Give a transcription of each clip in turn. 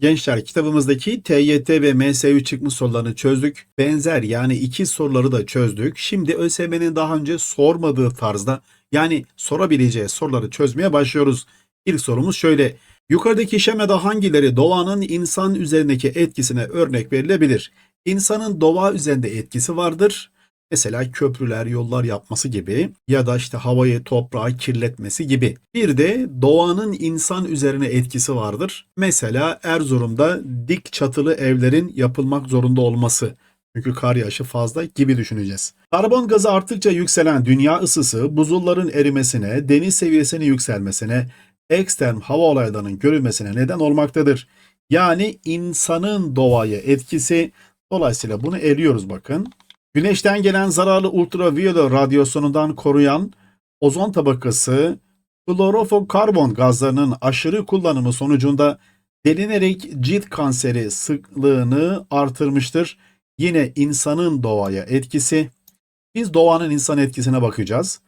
Gençler kitabımızdaki TYT ve MSÜ çıkmış sorularını çözdük. Benzer yani iki soruları da çözdük. Şimdi ÖSYM'nin daha önce sormadığı tarzda yani sorabileceği soruları çözmeye başlıyoruz. İlk sorumuz şöyle. Yukarıdaki şemada hangileri doğanın insan üzerindeki etkisine örnek verilebilir? İnsanın doğa üzerinde etkisi vardır. Mesela köprüler, yollar yapması gibi ya da işte havayı, toprağı kirletmesi gibi. Bir de doğanın insan üzerine etkisi vardır. Mesela Erzurum'da dik çatılı evlerin yapılmak zorunda olması. Çünkü kar yağışı fazla gibi düşüneceğiz. Karbon gazı arttıkça yükselen dünya ısısı buzulların erimesine, deniz seviyesinin yükselmesine, ekstrem hava olaylarının görülmesine neden olmaktadır. Yani insanın doğaya etkisi dolayısıyla bunu eliyoruz bakın. Güneşten gelen zararlı ultraviyole radyasyonundan koruyan ozon tabakası klorofokarbon gazlarının aşırı kullanımı sonucunda delinerek cilt kanseri sıklığını artırmıştır. Yine insanın doğaya etkisi. Biz doğanın insan etkisine bakacağız.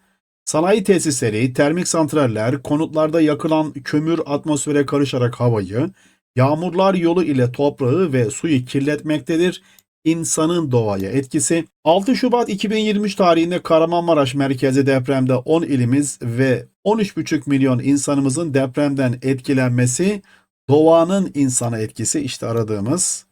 Sanayi tesisleri, termik santraller, konutlarda yakılan kömür atmosfere karışarak havayı, yağmurlar yolu ile toprağı ve suyu kirletmektedir insanın doğaya etkisi. 6 Şubat 2023 tarihinde Kahramanmaraş merkezi depremde 10 ilimiz ve 13,5 milyon insanımızın depremden etkilenmesi doğanın insana etkisi işte aradığımız.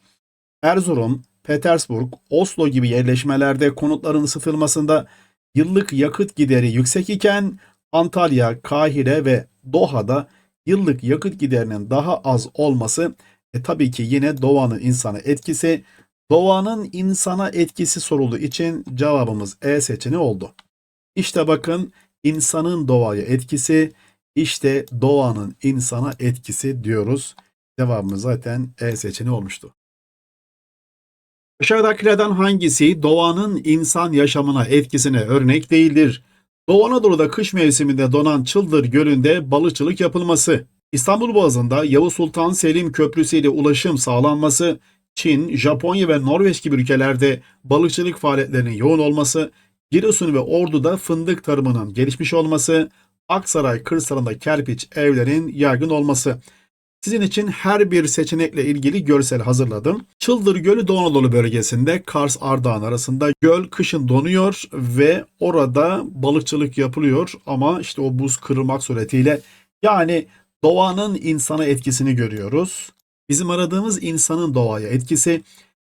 Erzurum, Petersburg, Oslo gibi yerleşmelerde konutların ısıtılmasında yıllık yakıt gideri yüksek iken Antalya, Kahire ve Doha'da yıllık yakıt giderinin daha az olması e, tabii ki yine doğanın insana etkisi. Doğanın insana etkisi sorulduğu için cevabımız E seçeneği oldu. İşte bakın insanın doğaya etkisi, işte doğanın insana etkisi diyoruz. Cevabımız zaten E seçeneği olmuştu. Aşağıdakilerden hangisi doğanın insan yaşamına etkisine örnek değildir? Doğu Anadolu'da kış mevsiminde donan Çıldır Gölü'nde balıkçılık yapılması, İstanbul Boğazı'nda Yavuz Sultan Selim Köprüsü ile ulaşım sağlanması, Çin, Japonya ve Norveç gibi ülkelerde balıkçılık faaliyetlerinin yoğun olması, Giresun ve Ordu'da fındık tarımının gelişmiş olması, Aksaray kırsalında kerpiç evlerin yaygın olması. Sizin için her bir seçenekle ilgili görsel hazırladım. Çıldır Gölü Doğu Anadolu bölgesinde Kars Ardahan arasında göl kışın donuyor ve orada balıkçılık yapılıyor ama işte o buz kırılmak suretiyle yani doğanın insana etkisini görüyoruz. Bizim aradığımız insanın doğaya etkisi.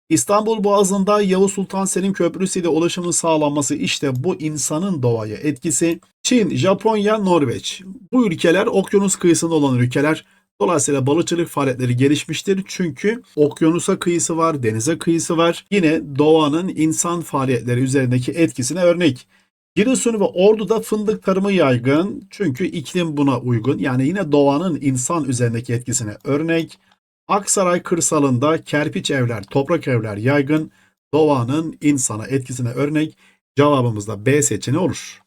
İstanbul Boğazı'nda Yavuz Sultan Selim Köprüsü ile ulaşımın sağlanması işte bu insanın doğaya etkisi. Çin, Japonya, Norveç. Bu ülkeler okyanus kıyısında olan ülkeler. Dolayısıyla balıkçılık faaliyetleri gelişmiştir. Çünkü okyanusa kıyısı var, denize kıyısı var. Yine doğanın insan faaliyetleri üzerindeki etkisine örnek. Giresun ve Ordu'da fındık tarımı yaygın. Çünkü iklim buna uygun. Yani yine doğanın insan üzerindeki etkisine örnek. Aksaray kırsalında kerpiç evler, toprak evler yaygın. Doğanın insana etkisine örnek. Cevabımız da B seçeneği olur.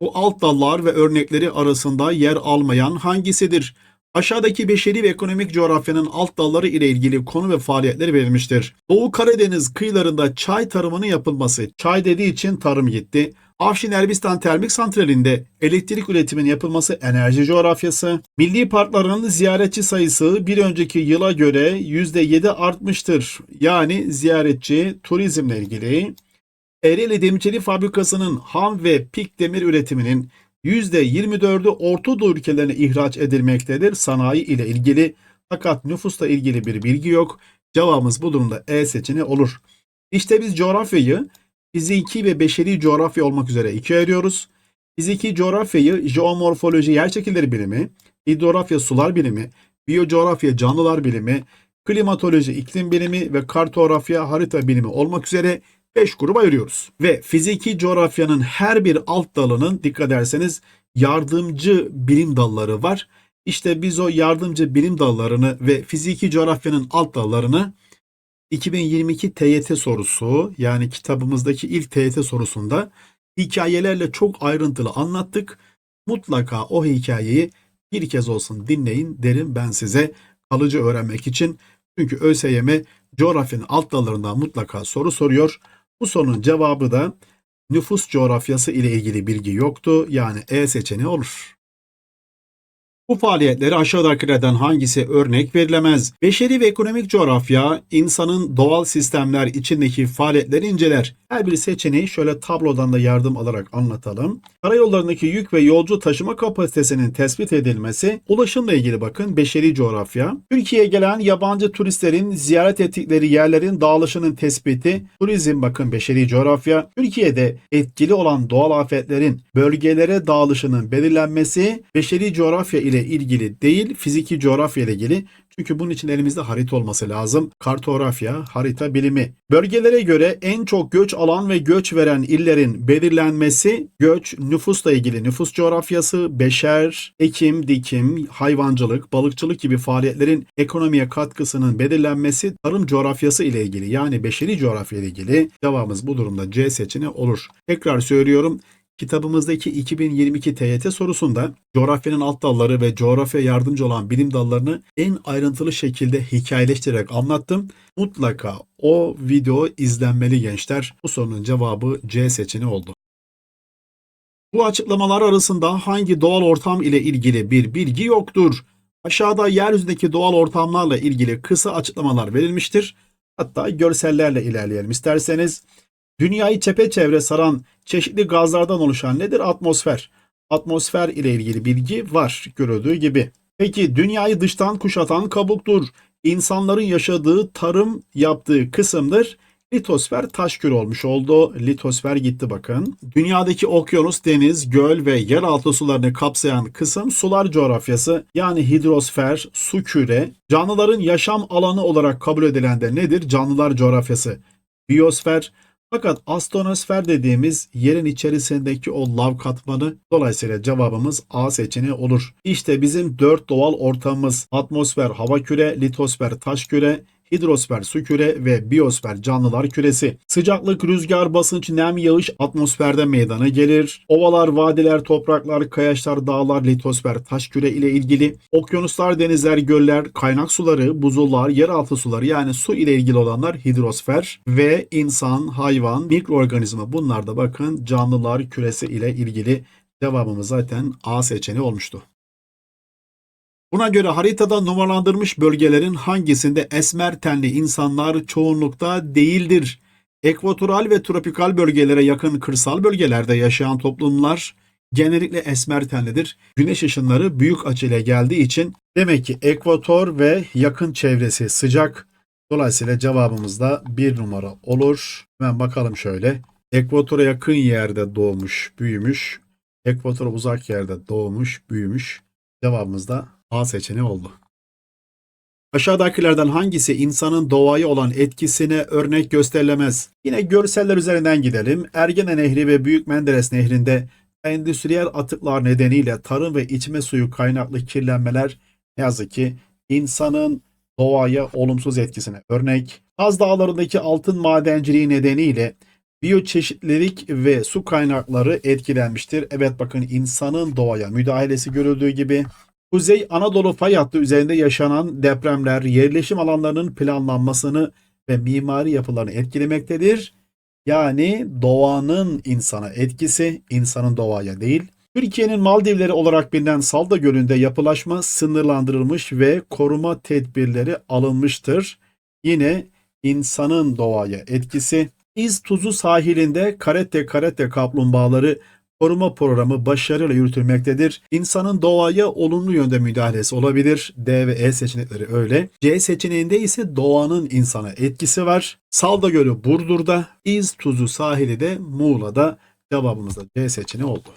Bu alt dallar ve örnekleri arasında yer almayan hangisidir? Aşağıdaki beşeri ve ekonomik coğrafyanın alt dalları ile ilgili konu ve faaliyetleri verilmiştir. Doğu Karadeniz kıyılarında çay tarımının yapılması, çay dediği için tarım gitti. Afşin Elbistan Termik Santrali'nde elektrik üretiminin yapılması enerji coğrafyası. Milli parkların ziyaretçi sayısı bir önceki yıla göre %7 artmıştır. Yani ziyaretçi turizmle ilgili. Ereğli Demirçelik Fabrikası'nın ham ve pik demir üretiminin %24'ü Orta Doğu ülkelerine ihraç edilmektedir sanayi ile ilgili. Fakat nüfusla ilgili bir bilgi yok. Cevabımız bu durumda E seçeneği olur. İşte biz coğrafyayı fiziki ve beşeri coğrafya olmak üzere ikiye ayırıyoruz. Fiziki coğrafyayı jeomorfoloji yer şekilleri bilimi, hidrografya sular bilimi, biyocoğrafya canlılar bilimi, klimatoloji iklim bilimi ve kartografya harita bilimi olmak üzere 5 gruba ayırıyoruz. Ve fiziki coğrafyanın her bir alt dalının dikkat ederseniz yardımcı bilim dalları var. İşte biz o yardımcı bilim dallarını ve fiziki coğrafyanın alt dallarını 2022 TYT sorusu yani kitabımızdaki ilk TYT sorusunda hikayelerle çok ayrıntılı anlattık. Mutlaka o hikayeyi bir kez olsun dinleyin derim ben size kalıcı öğrenmek için. Çünkü ÖSYM coğrafyanın alt dallarından mutlaka soru soruyor. Bu sorunun cevabı da nüfus coğrafyası ile ilgili bilgi yoktu. Yani E seçeneği olur. Bu faaliyetlere aşağıdakilerden hangisi örnek verilemez? Beşeri ve ekonomik coğrafya insanın doğal sistemler içindeki faaliyetleri inceler. Her bir seçeneği şöyle tablodan da yardım alarak anlatalım. Karayollarındaki yük ve yolcu taşıma kapasitesinin tespit edilmesi, ulaşımla ilgili bakın beşeri coğrafya. Türkiye'ye gelen yabancı turistlerin ziyaret ettikleri yerlerin dağılışının tespiti, turizm bakın beşeri coğrafya. Türkiye'de etkili olan doğal afetlerin bölgelere dağılışının belirlenmesi beşeri coğrafya ile ilgili değil, fiziki coğrafya ile ilgili. Çünkü bunun için elimizde harita olması lazım. Kartografya, harita bilimi. Bölgelere göre en çok göç alan ve göç veren illerin belirlenmesi, göç, nüfusla ilgili nüfus coğrafyası, beşer, ekim, dikim, hayvancılık, balıkçılık gibi faaliyetlerin ekonomiye katkısının belirlenmesi tarım coğrafyası ile ilgili yani beşeri coğrafya ile ilgili cevabımız bu durumda C seçeneği olur. Tekrar söylüyorum Kitabımızdaki 2022 TYT sorusunda coğrafyanın alt dalları ve coğrafya yardımcı olan bilim dallarını en ayrıntılı şekilde hikayeleştirerek anlattım. Mutlaka o video izlenmeli gençler. Bu sorunun cevabı C seçeneği oldu. Bu açıklamalar arasında hangi doğal ortam ile ilgili bir bilgi yoktur? Aşağıda yeryüzündeki doğal ortamlarla ilgili kısa açıklamalar verilmiştir. Hatta görsellerle ilerleyelim isterseniz. Dünyayı çepeçevre saran çeşitli gazlardan oluşan nedir? Atmosfer. Atmosfer ile ilgili bilgi var görüldüğü gibi. Peki dünyayı dıştan kuşatan kabuktur. İnsanların yaşadığı, tarım yaptığı kısımdır. Litosfer taş küre olmuş oldu. Litosfer gitti bakın. Dünyadaki okyanus, deniz, göl ve yeraltı sularını kapsayan kısım sular coğrafyası yani hidrosfer, su küre. Canlıların yaşam alanı olarak kabul edilen de nedir? Canlılar coğrafyası. Biyosfer, fakat astronosfer dediğimiz yerin içerisindeki o lav katmanı dolayısıyla cevabımız A seçeneği olur. İşte bizim dört doğal ortamımız atmosfer hava küre, litosfer taş küre, hidrosfer su küre ve biyosfer canlılar küresi. Sıcaklık, rüzgar, basınç, nem, yağış atmosferde meydana gelir. Ovalar, vadiler, topraklar, kayaçlar, dağlar, litosfer taş küre ile ilgili. Okyanuslar, denizler, göller, kaynak suları, buzullar, yeraltı suları yani su ile ilgili olanlar hidrosfer ve insan, hayvan, mikroorganizma bunlar da bakın canlılar küresi ile ilgili cevabımız zaten A seçeneği olmuştu. Buna göre haritada numaralandırmış bölgelerin hangisinde esmer tenli insanlar çoğunlukta değildir? Ekvatoral ve tropikal bölgelere yakın kırsal bölgelerde yaşayan toplumlar genellikle esmer tenlidir. Güneş ışınları büyük açıyla geldiği için demek ki ekvator ve yakın çevresi sıcak. Dolayısıyla cevabımız da bir numara olur. Hemen bakalım şöyle. Ekvatora yakın yerde doğmuş, büyümüş. Ekvatora uzak yerde doğmuş, büyümüş. Cevabımız da A seçeneği oldu. Aşağıdakilerden hangisi insanın doğaya olan etkisine örnek gösterilemez? Yine görseller üzerinden gidelim. Ergene Nehri ve Büyük Menderes Nehri'nde endüstriyel atıklar nedeniyle tarım ve içme suyu kaynaklı kirlenmeler ne yazık ki insanın doğaya olumsuz etkisine örnek. Kaz Dağları'ndaki altın madenciliği nedeniyle biyoçeşitlilik ve su kaynakları etkilenmiştir. Evet bakın insanın doğaya müdahalesi görüldüğü gibi Kuzey Anadolu fay hattı üzerinde yaşanan depremler yerleşim alanlarının planlanmasını ve mimari yapılarını etkilemektedir. Yani doğanın insana etkisi, insanın doğaya değil. Türkiye'nin Maldivleri olarak bilinen Salda Gölü'nde yapılaşma sınırlandırılmış ve koruma tedbirleri alınmıştır. Yine insanın doğaya etkisi. İz Tuzu sahilinde karette karette kaplumbağaları koruma programı başarıyla yürütülmektedir. İnsanın doğaya olumlu yönde müdahalesi olabilir. D ve E seçenekleri öyle. C seçeneğinde ise doğanın insana etkisi var. Salda Gölü Burdur'da, İz Tuzu sahili de Muğla'da. Cevabımız da C seçeneği oldu.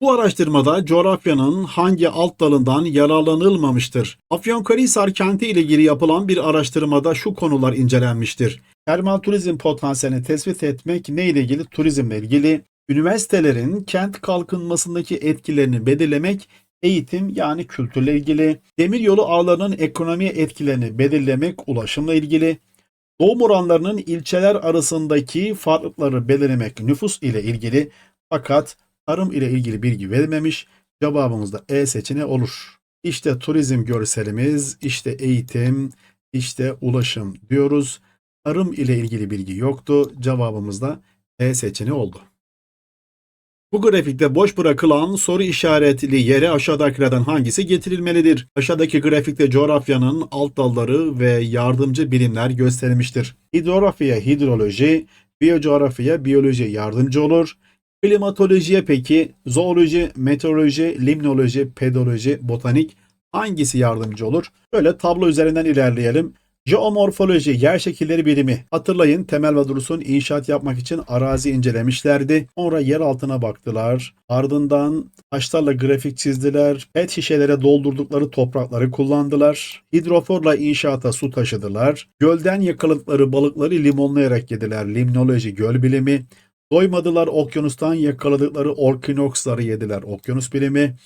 Bu araştırmada coğrafyanın hangi alt dalından yararlanılmamıştır? Afyonkarahisar kenti ile ilgili yapılan bir araştırmada şu konular incelenmiştir. Termal turizm potansiyelini tespit etmek ne ile ilgili? Turizmle ilgili. Üniversitelerin kent kalkınmasındaki etkilerini belirlemek eğitim yani kültürle ilgili. Demiryolu ağlarının ekonomiye etkilerini belirlemek ulaşımla ilgili. Doğum oranlarının ilçeler arasındaki farklılıkları belirlemek nüfus ile ilgili. Fakat tarım ile ilgili bilgi verilmemiş. Cevabımız da E seçeneği olur. İşte turizm görselimiz, işte eğitim, işte ulaşım diyoruz. Tarım ile ilgili bilgi yoktu. Cevabımız da E seçeneği oldu. Bu grafikte boş bırakılan soru işaretli yere aşağıdakilerden hangisi getirilmelidir? Aşağıdaki grafikte coğrafyanın alt dalları ve yardımcı bilimler gösterilmiştir. Hidrografiye hidroloji, biyocoğrafyaya biyoloji yardımcı olur. Klimatolojiye peki zooloji, meteoroloji, limnoloji, pedoloji, botanik hangisi yardımcı olur? Böyle tablo üzerinden ilerleyelim. Jeomorfoloji, yer şekilleri bilimi. Hatırlayın Temel ve Dursun inşaat yapmak için arazi incelemişlerdi. Sonra yer altına baktılar. Ardından taşlarla grafik çizdiler. Pet şişelere doldurdukları toprakları kullandılar. Hidroforla inşaata su taşıdılar. Gölden yakaladıkları balıkları limonlayarak yediler. Limnoloji, göl bilimi. Doymadılar okyanustan yakaladıkları orkinoksları yediler. Okyanus bilimi.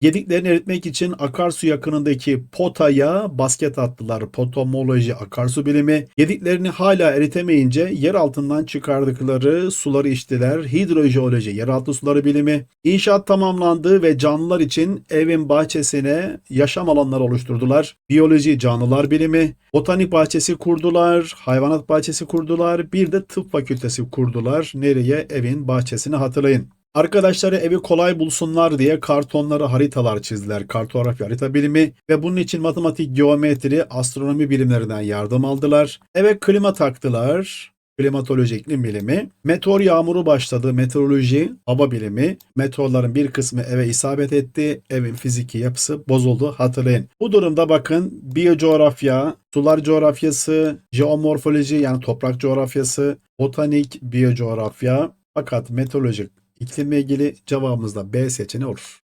Yediklerini eritmek için akarsu yakınındaki potaya basket attılar. Potomoloji akarsu bilimi. Yediklerini hala eritemeyince yer altından çıkardıkları suları içtiler. Hidrojeoloji yeraltı suları bilimi. İnşaat tamamlandı ve canlılar için evin bahçesine yaşam alanları oluşturdular. Biyoloji canlılar bilimi. Botanik bahçesi kurdular. Hayvanat bahçesi kurdular. Bir de tıp fakültesi kurdular. Nereye? Evin bahçesini hatırlayın. Arkadaşları evi kolay bulsunlar diye kartonları haritalar çizdiler. Kartografi harita bilimi ve bunun için matematik, geometri, astronomi bilimlerinden yardım aldılar. Eve klima taktılar. Klimatoloji iklim bilimi. Meteor yağmuru başladı. Meteoroloji, hava bilimi. Meteorların bir kısmı eve isabet etti. Evin fiziki yapısı bozuldu. Hatırlayın. Bu durumda bakın biyocoğrafya, sular coğrafyası, jeomorfoloji yani toprak coğrafyası, botanik, biyocoğrafya fakat meteorolojik İklimle ilgili cevabımız da B seçeneği olur.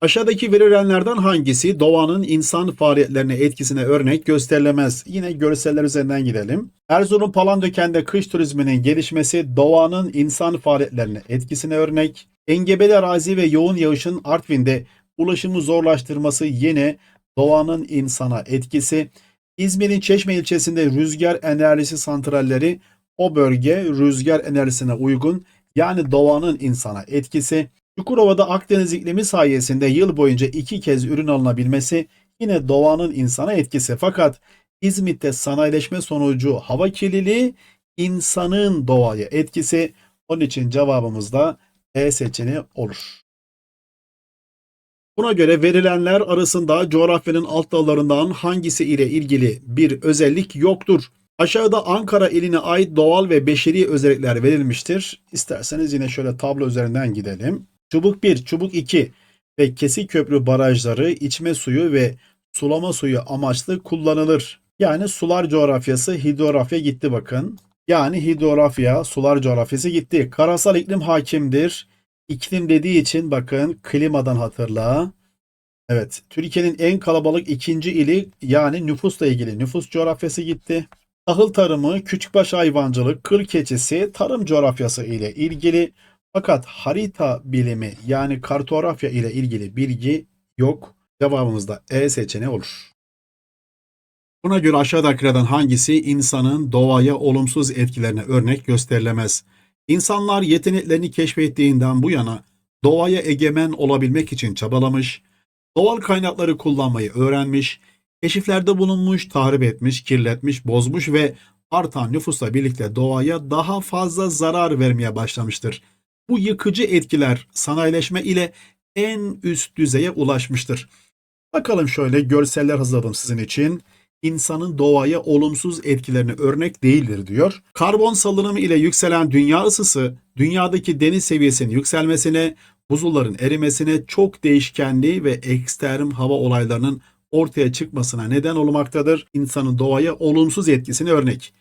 Aşağıdaki verilenlerden hangisi doğanın insan faaliyetlerine etkisine örnek gösterilemez? Yine görseller üzerinden gidelim. Erzurum Palandöken'de kış turizminin gelişmesi doğanın insan faaliyetlerine etkisine örnek. Engebeli arazi ve yoğun yağışın Artvin'de ulaşımı zorlaştırması yine doğanın insana etkisi. İzmir'in Çeşme ilçesinde rüzgar enerjisi santralleri o bölge rüzgar enerjisine uygun yani doğanın insana etkisi. Çukurova'da Akdeniz iklimi sayesinde yıl boyunca iki kez ürün alınabilmesi yine doğanın insana etkisi. Fakat İzmit'te sanayileşme sonucu hava kirliliği insanın doğaya etkisi. Onun için cevabımız da E seçeneği olur. Buna göre verilenler arasında coğrafyanın alt dallarından hangisi ile ilgili bir özellik yoktur? Aşağıda Ankara iline ait doğal ve beşeri özellikler verilmiştir. İsterseniz yine şöyle tablo üzerinden gidelim. Çubuk 1, çubuk 2 ve kesik köprü barajları içme suyu ve sulama suyu amaçlı kullanılır. Yani sular coğrafyası hidrografya gitti bakın. Yani hidrografya sular coğrafyası gitti. Karasal iklim hakimdir. İklim dediği için bakın klimadan hatırla. Evet Türkiye'nin en kalabalık ikinci ili yani nüfusla ilgili nüfus coğrafyası gitti. Tahıl tarımı, küçükbaş hayvancılık, kır keçisi tarım coğrafyası ile ilgili fakat harita bilimi yani kartografya ile ilgili bilgi yok. Cevabımız da E seçeneği olur. Buna göre aşağıdakilerden hangisi insanın doğaya olumsuz etkilerine örnek gösterilemez? İnsanlar yeteneklerini keşfettiğinden bu yana doğaya egemen olabilmek için çabalamış, doğal kaynakları kullanmayı öğrenmiş, keşiflerde bulunmuş, tahrip etmiş, kirletmiş, bozmuş ve artan nüfusla birlikte doğaya daha fazla zarar vermeye başlamıştır. Bu yıkıcı etkiler sanayileşme ile en üst düzeye ulaşmıştır. Bakalım şöyle görseller hazırladım sizin için. İnsanın doğaya olumsuz etkilerini örnek değildir diyor. Karbon salınımı ile yükselen dünya ısısı, dünyadaki deniz seviyesinin yükselmesine, buzulların erimesine, çok değişkenli ve ekstrem hava olaylarının ortaya çıkmasına neden olmaktadır. İnsanın doğaya olumsuz etkisini örnek.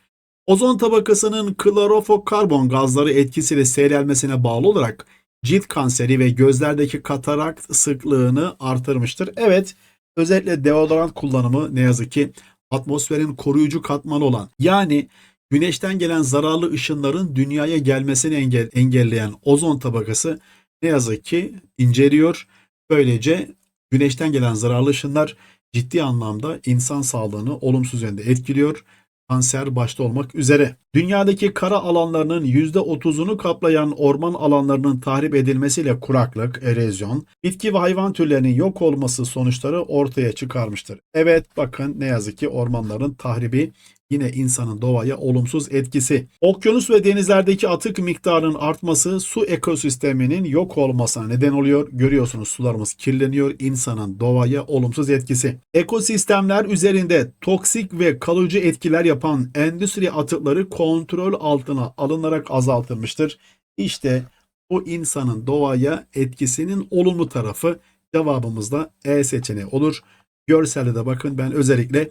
Ozon tabakasının klorofokarbon gazları etkisiyle seyrelmesine bağlı olarak cilt kanseri ve gözlerdeki katarakt sıklığını artırmıştır. Evet, özellikle deodorant kullanımı ne yazık ki atmosferin koruyucu katmanı olan yani güneşten gelen zararlı ışınların dünyaya gelmesini engel, engelleyen ozon tabakası ne yazık ki inceliyor. Böylece güneşten gelen zararlı ışınlar ciddi anlamda insan sağlığını olumsuz yönde etkiliyor. Kanser başta olmak üzere. Dünyadaki kara alanlarının %30'unu kaplayan orman alanlarının tahrip edilmesiyle kuraklık, erozyon, bitki ve hayvan türlerinin yok olması sonuçları ortaya çıkarmıştır. Evet bakın ne yazık ki ormanların tahribi Yine insanın doğaya olumsuz etkisi. Okyanus ve denizlerdeki atık miktarının artması su ekosisteminin yok olmasına neden oluyor. Görüyorsunuz sularımız kirleniyor. İnsanın doğaya olumsuz etkisi. Ekosistemler üzerinde toksik ve kalıcı etkiler yapan endüstri atıkları kontrol altına alınarak azaltılmıştır. İşte bu insanın doğaya etkisinin olumlu tarafı cevabımızda E seçeneği olur. Görselde de bakın ben özellikle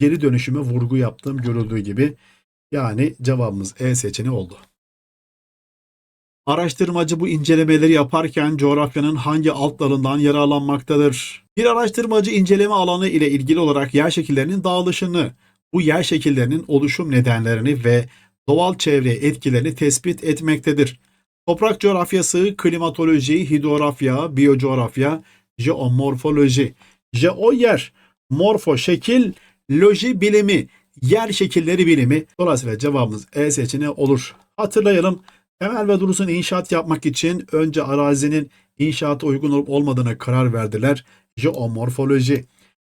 geri dönüşüme vurgu yaptığım görüldüğü gibi. Yani cevabımız E seçeneği oldu. Araştırmacı bu incelemeleri yaparken coğrafyanın hangi alt dalından yararlanmaktadır? Bir araştırmacı inceleme alanı ile ilgili olarak yer şekillerinin dağılışını, bu yer şekillerinin oluşum nedenlerini ve doğal çevreye etkilerini tespit etmektedir. Toprak coğrafyası, klimatoloji, hidrografya, biyocoğrafya, jeomorfoloji. Jeo yer, morfo şekil, loji bilimi, yer şekilleri bilimi. Dolayısıyla cevabımız E seçeneği olur. Hatırlayalım. Temel ve Durus'un inşaat yapmak için önce arazinin inşaata uygun olup olmadığına karar verdiler. Jeomorfoloji.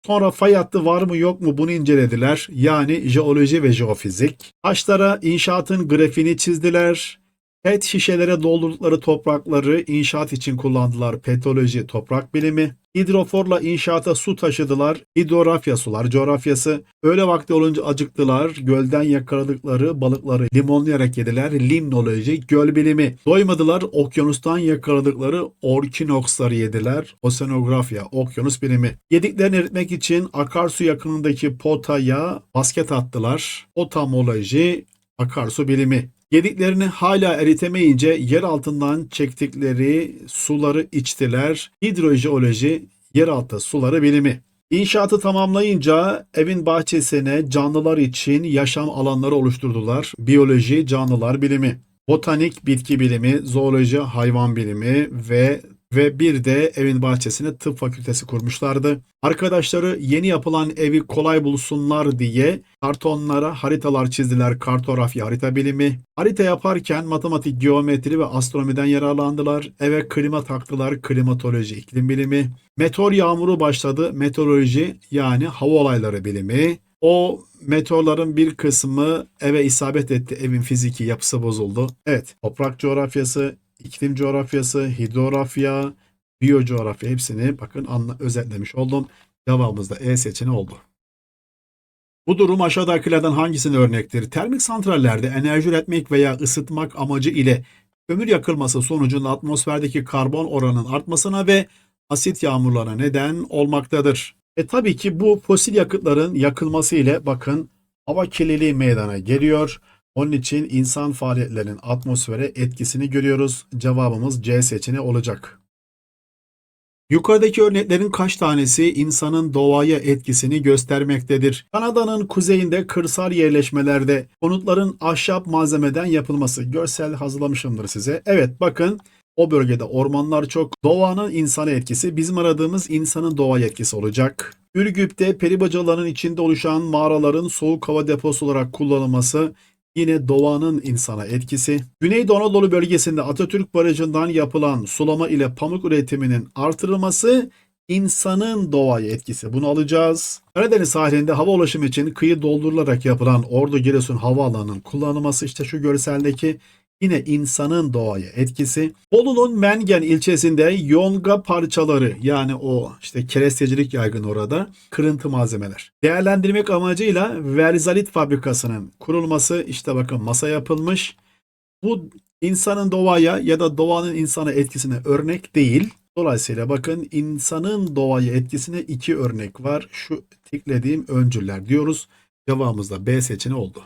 Sonra fay hattı var mı yok mu bunu incelediler. Yani jeoloji ve jeofizik. Taşlara inşaatın grafiğini çizdiler. PET şişelere doldurdukları toprakları inşaat için kullandılar. Petroloji, toprak bilimi. Hidroforla inşaata su taşıdılar. Hidrografya sular coğrafyası. Öğle vakti olunca acıktılar. Gölden yakaladıkları balıkları limonlayarak yediler. Limnoloji, göl bilimi. Doymadılar. Okyanustan yakaladıkları orkinoksları yediler. Oseanografya, okyanus bilimi. Yediklerini eritmek için akarsu yakınındaki potaya basket attılar. Otamoloji, akarsu bilimi. Yediklerini hala eritemeyince yer altından çektikleri suları içtiler. Hidrojeoloji, yeraltı suları bilimi. İnşaatı tamamlayınca evin bahçesine canlılar için yaşam alanları oluşturdular. Biyoloji, canlılar bilimi. Botanik, bitki bilimi, zooloji, hayvan bilimi ve ve bir de evin bahçesine tıp fakültesi kurmuşlardı. Arkadaşları yeni yapılan evi kolay bulsunlar diye kartonlara haritalar çizdiler. Kartografya harita bilimi. Harita yaparken matematik, geometri ve astronomiden yararlandılar. Eve klima taktılar. Klimatoloji, iklim bilimi. Meteor yağmuru başladı. Meteoroloji yani hava olayları bilimi. O meteorların bir kısmı eve isabet etti. Evin fiziki yapısı bozuldu. Evet, toprak coğrafyası, iklim coğrafyası, hidrografya, biyocoğrafya hepsini bakın anla, özetlemiş oldum. Cevabımız da E seçeneği oldu. Bu durum aşağıdakilerden hangisine örnektir? Termik santrallerde enerji üretmek veya ısıtmak amacı ile kömür yakılması sonucunda atmosferdeki karbon oranının artmasına ve asit yağmurlarına neden olmaktadır. E tabii ki bu fosil yakıtların yakılması ile bakın hava kirliliği meydana geliyor. Onun için insan faaliyetlerinin atmosfere etkisini görüyoruz. Cevabımız C seçeneği olacak. Yukarıdaki örneklerin kaç tanesi insanın doğaya etkisini göstermektedir? Kanada'nın kuzeyinde kırsal yerleşmelerde konutların ahşap malzemeden yapılması. Görsel hazırlamışımdır size. Evet bakın o bölgede ormanlar çok. Doğanın insana etkisi bizim aradığımız insanın doğaya etkisi olacak. Ürgüp'te peribacaların içinde oluşan mağaraların soğuk hava deposu olarak kullanılması Yine doğanın insana etkisi. Güneydoğu Anadolu bölgesinde Atatürk Barajı'ndan yapılan sulama ile pamuk üretiminin artırılması insanın doğaya etkisi. Bunu alacağız. Karadeniz sahilinde hava ulaşımı için kıyı doldurularak yapılan Ordu Giresun Havaalanı'nın kullanılması işte şu görseldeki Yine insanın doğaya etkisi. Bolu'nun Mengen ilçesinde yonga parçaları yani o işte kerestecilik yaygın orada kırıntı malzemeler. Değerlendirmek amacıyla verzalit fabrikasının kurulması işte bakın masa yapılmış. Bu insanın doğaya ya da doğanın insana etkisine örnek değil. Dolayısıyla bakın insanın doğaya etkisine iki örnek var. Şu tiklediğim öncüller diyoruz. Cevabımız da B seçeneği oldu.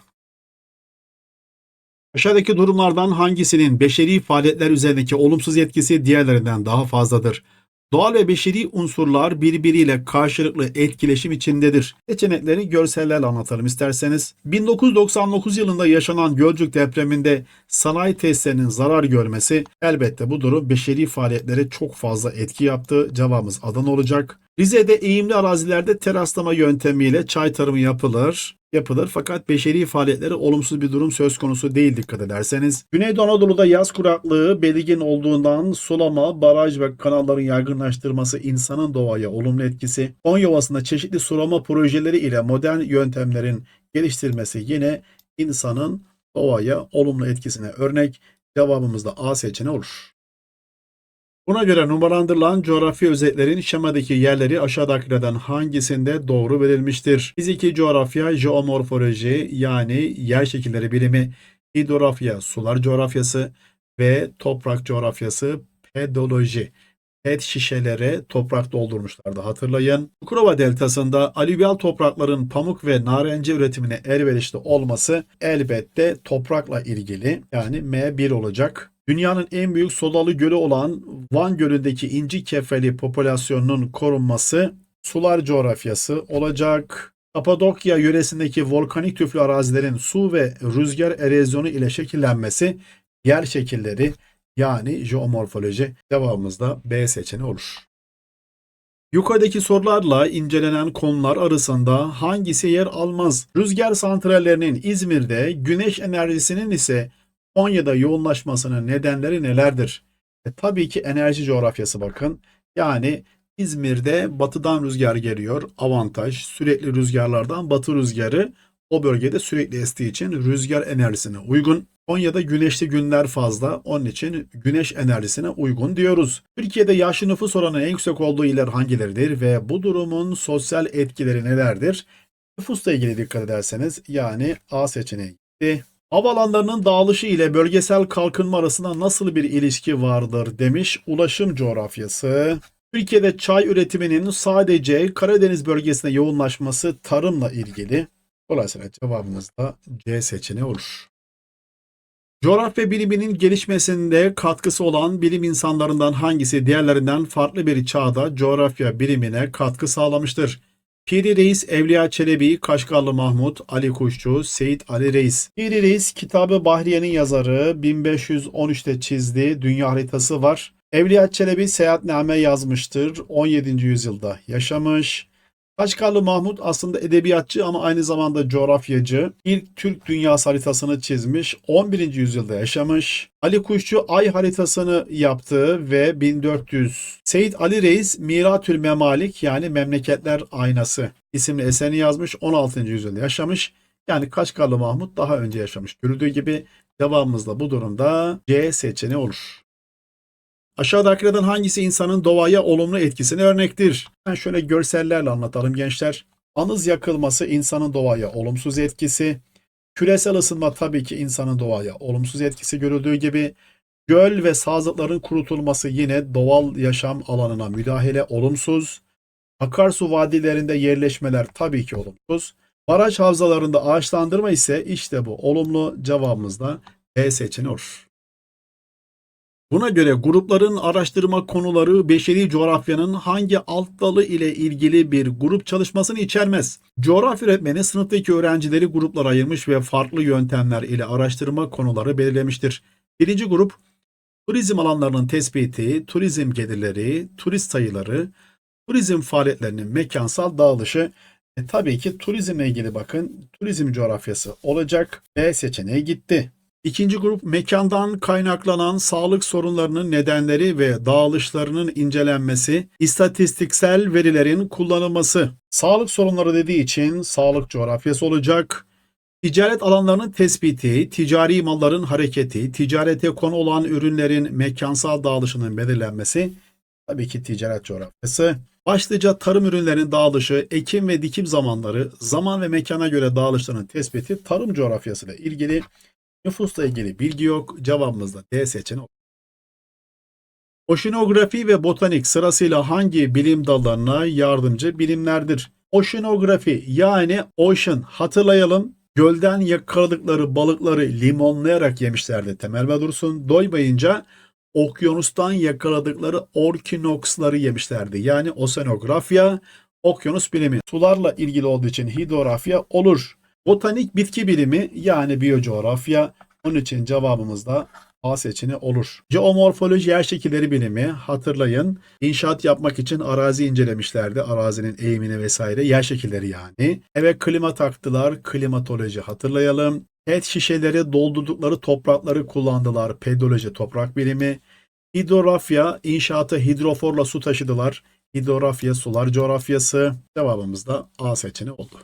Aşağıdaki durumlardan hangisinin beşeri faaliyetler üzerindeki olumsuz etkisi diğerlerinden daha fazladır? Doğal ve beşeri unsurlar birbiriyle karşılıklı etkileşim içindedir. Seçenekleri görsellerle anlatalım isterseniz. 1999 yılında yaşanan Gölcük depreminde sanayi tesislerinin zarar görmesi elbette bu durum beşeri faaliyetlere çok fazla etki yaptı. Cevabımız Adana olacak. Rize'de eğimli arazilerde teraslama yöntemiyle çay tarımı yapılır yapılır fakat beşeri faaliyetlere olumsuz bir durum söz konusu değil dikkat ederseniz. Güneydoğu Anadolu'da yaz kuraklığı belirgin olduğundan sulama, baraj ve kanalların yaygınlaştırması insanın doğaya olumlu etkisi. Konya Ovası'nda çeşitli sulama projeleri ile modern yöntemlerin geliştirmesi yine insanın doğaya olumlu etkisine örnek. Cevabımız da A seçeneği olur. Buna göre numaralandırılan coğrafi özetlerin şemadaki yerleri aşağıdakilerden hangisinde doğru verilmiştir? Fiziki coğrafya, jeomorfoloji yani yer şekilleri bilimi, hidrografya, sular coğrafyası ve toprak coğrafyası, pedoloji. Pet şişelere toprak doldurmuşlardı hatırlayın. Çukurova deltasında alüvyal toprakların pamuk ve narenciye üretimine elverişli olması elbette toprakla ilgili yani M1 olacak. Dünyanın en büyük sodalı gölü olan Van Gölü'ndeki inci kefali popülasyonunun korunması sular coğrafyası olacak. Kapadokya yöresindeki volkanik tüplü arazilerin su ve rüzgar erozyonu ile şekillenmesi yer şekilleri yani jeomorfoloji cevabımız da B seçeneği olur. Yukarıdaki sorularla incelenen konular arasında hangisi yer almaz? Rüzgar santrallerinin İzmir'de, güneş enerjisinin ise Konya'da yoğunlaşmasının nedenleri nelerdir? E, tabii ki enerji coğrafyası bakın. Yani İzmir'de batıdan rüzgar geliyor. Avantaj sürekli rüzgarlardan batı rüzgarı o bölgede sürekli estiği için rüzgar enerjisine uygun. Konya'da güneşli günler fazla. Onun için güneş enerjisine uygun diyoruz. Türkiye'de yaşlı nüfus oranının en yüksek olduğu iller hangileridir ve bu durumun sosyal etkileri nelerdir? Nüfusla ilgili dikkat ederseniz yani A seçeneği. Havalanlarının dağılışı ile bölgesel kalkınma arasında nasıl bir ilişki vardır demiş ulaşım coğrafyası. Türkiye'de çay üretiminin sadece Karadeniz bölgesine yoğunlaşması tarımla ilgili. Dolayısıyla cevabımız da C seçeneği olur. Coğrafya biliminin gelişmesinde katkısı olan bilim insanlarından hangisi diğerlerinden farklı bir çağda coğrafya bilimine katkı sağlamıştır? Piri Reis, Evliya Çelebi, Kaşgarlı Mahmut, Ali Kuşçu, Seyit Ali Reis. Piri Reis kitabı Bahriye'nin yazarı 1513'te çizdiği dünya haritası var. Evliya Çelebi seyahatname yazmıştır. 17. yüzyılda yaşamış. Kaşgarlı Mahmut aslında edebiyatçı ama aynı zamanda coğrafyacı. İlk Türk dünyası haritasını çizmiş. 11. yüzyılda yaşamış. Ali Kuşçu ay haritasını yaptı ve 1400. Seyit Ali Reis Miratül Memalik yani Memleketler Aynası isimli eserini yazmış. 16. yüzyılda yaşamış. Yani Kaşgarlı Mahmut daha önce yaşamış. Görüldüğü gibi cevabımız da bu durumda C seçeneği olur. Aşağıdakilerden hangisi insanın doğaya olumlu etkisine örnektir? Ben şöyle görsellerle anlatalım gençler. Anız yakılması insanın doğaya olumsuz etkisi. Küresel ısınma tabii ki insanın doğaya olumsuz etkisi görüldüğü gibi. Göl ve sazlıkların kurutulması yine doğal yaşam alanına müdahale olumsuz. Akarsu vadilerinde yerleşmeler tabii ki olumsuz. Baraj havzalarında ağaçlandırma ise işte bu olumlu cevabımız da B seçeneği olur. Buna göre grupların araştırma konuları beşeri coğrafyanın hangi alt dalı ile ilgili bir grup çalışmasını içermez. Coğrafya öğretmeni sınıftaki öğrencileri gruplara ayırmış ve farklı yöntemler ile araştırma konuları belirlemiştir. Birinci grup turizm alanlarının tespiti, turizm gelirleri, turist sayıları, turizm faaliyetlerinin mekansal dağılışı. E, tabii ki turizmle ilgili bakın turizm coğrafyası olacak. B seçeneği gitti. İkinci grup mekandan kaynaklanan sağlık sorunlarının nedenleri ve dağılışlarının incelenmesi, istatistiksel verilerin kullanılması. Sağlık sorunları dediği için sağlık coğrafyası olacak. Ticaret alanlarının tespiti, ticari malların hareketi, ticarete konu olan ürünlerin mekansal dağılışının belirlenmesi, tabii ki ticaret coğrafyası. Başlıca tarım ürünlerinin dağılışı, ekim ve dikim zamanları, zaman ve mekana göre dağılışlarının tespiti tarım coğrafyası ile ilgili Nüfusla ilgili bilgi yok. Cevabımız da D seçeneği. Oşinografi ve botanik sırasıyla hangi bilim dallarına yardımcı bilimlerdir? Oşinografi yani ocean hatırlayalım. Gölden yakaladıkları balıkları limonlayarak yemişlerdi Temel ve Dursun. Doymayınca okyanustan yakaladıkları orkinoksları yemişlerdi. Yani osenografya, okyanus bilimi. Sularla ilgili olduğu için hidrografya olur. Botanik bitki bilimi yani biyocoğrafya. Onun için cevabımız da A seçeneği olur. Geomorfoloji yer şekilleri bilimi hatırlayın. İnşaat yapmak için arazi incelemişlerdi. Arazinin eğimini vesaire yer şekilleri yani. Evet klima taktılar. Klimatoloji hatırlayalım. Et şişeleri doldurdukları toprakları kullandılar. Pedoloji toprak bilimi. Hidrografya inşaatı hidroforla su taşıdılar. Hidrografya sular coğrafyası. Cevabımız da A seçeneği oldu.